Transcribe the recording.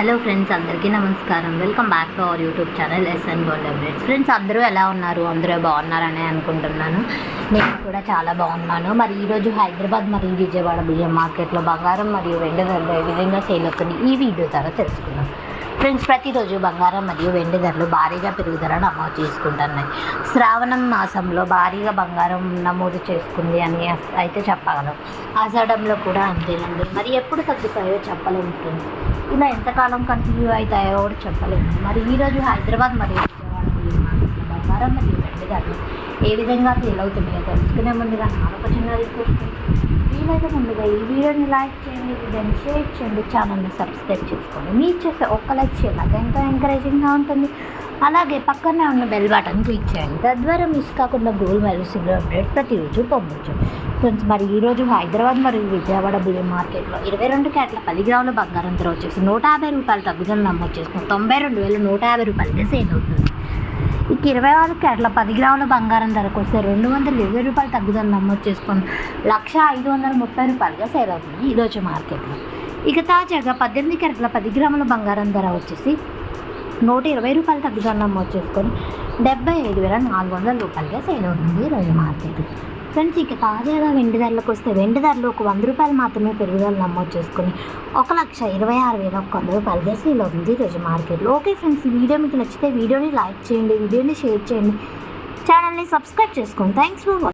Hello friends అందరికీ నమస్కారం. Welcome back to our YouTube channel SN gold updates friends అందరూ ఎలా ఉన్నారు? అందరూ బాగున్నారని అనుకుంటున్నాను. నేను కూడా చాలా బాగున్నాను. మరి ఈరోజు హైదరాబాద్ మరియు విజయవాడ బియ్యం మార్కెట్లో బంగారం మరియు వెండి ధరలు ఏ విధంగా సేల్ అవుతుంది ఈ వీడియో ద్వారా తెలుసుకుందాం. ఫ్రెండ్స్ ప్రతిరోజు బంగారం మరియు వెండి ధరలు భారీగా పెరుగుదల నమోదు చేసుకుంటున్నాయి. శ్రావణం మాసంలో భారీగా బంగారం నమోదు చేసుకుంది అని అయితే చెప్పగలం. ఆషాఢంలో కూడా అంతేనండి. మరి ఎప్పుడు తగ్గుతాయో చెప్పలేము ఫ్రెండ్స్. ఇలా ఎంతకాలం కంటిన్యూ అవుతాయో కూడా చెప్పలేము. మరి ఈరోజు హైదరాబాద్ మరి బంగారం మరి వెండి ఏ విధంగా ఫీల్ అవుతున్నాయో తెలుసుకునే ముందుగా నాలుగు చిన్న రిక్వెస్ట్ వీలైతే ముందుగా ఈ వీడియోని లైక్ చేయండి దాన్ని షేర్ చేయండి ఛానల్ని సబ్స్క్రైబ్ చేసుకోండి. మీరు చేసే ఒక్క లైక్ చేయండి. నాకు ఎంతో ఎంకరేజింగ్గా ఉంటుంది. అలాగే పక్కనే ఉన్న బెల్ బటన్ క్లిక్ చేయండి తద్వారా మిస్ కాకుండా గోల్ మరియు సిల్వర్ అప్డేట్ ప్రతిరోజు పొందొచ్చు. ఫ్రెండ్స్ మరి ఈరోజు హైదరాబాద్ మరియు విజయవాడ బియ్యం మార్కెట్లో ఇరవై రెండు క్యాట్ల పది గ్రాముల బంగారం ధర వచ్చేసి నూట యాభై రూపాయలు తగ్గుదల నమోదు చేసుకుని తొంభై రెండు వేల నూట యాభై రూపాయలకే సేల్ అవుతుంది. ఇక ఇరవై ఆరు క్యాట్ల పది గ్రాముల బంగారం ధరకు వస్తే రెండు వందల ఇరవై రూపాయలు తగ్గుదల నమోదు చేసుకుని లక్ష ఐదు వందల ముప్పై రూపాయలుగా సేల్ అవుతుంది ఈరోజు మార్కెట్లో ఇక తాజాగా పద్దెనిమిది క్యారెట్ల పది గ్రాముల బంగారం ధర వచ్చేసి నూట ఇరవై రూపాయలు తగ్గుదల నమోదు చేసుకొని డెబ్బై ఐదు వేల నాలుగు వందల రూపాయలుగా సేల్ అవుతుంది ఈరోజు మార్కెట్. ఫ్రెండ్స్ ఇక తాజాగా వెండి ధరలకు వస్తే వెండి ధరలు ఒక వంద రూపాయలు మాత్రమే పెరుగుదల నమోదు చేసుకొని ఒక లక్ష ఇరవై ఆరు వేల ఒక వంద రూపాయలుగా సేల్ అవుతుంది ఈరోజు మార్కెట్లో ఓకే ఫ్రెండ్స్ ఈ వీడియో మీకు నచ్చితే వీడియోని లైక్ చేయండి వీడియోని షేర్ చేయండి. ఛానల్ని సబ్స్క్రైబ్ చేసుకోండి థ్యాంక్స్ ఫర్ వాచింగ్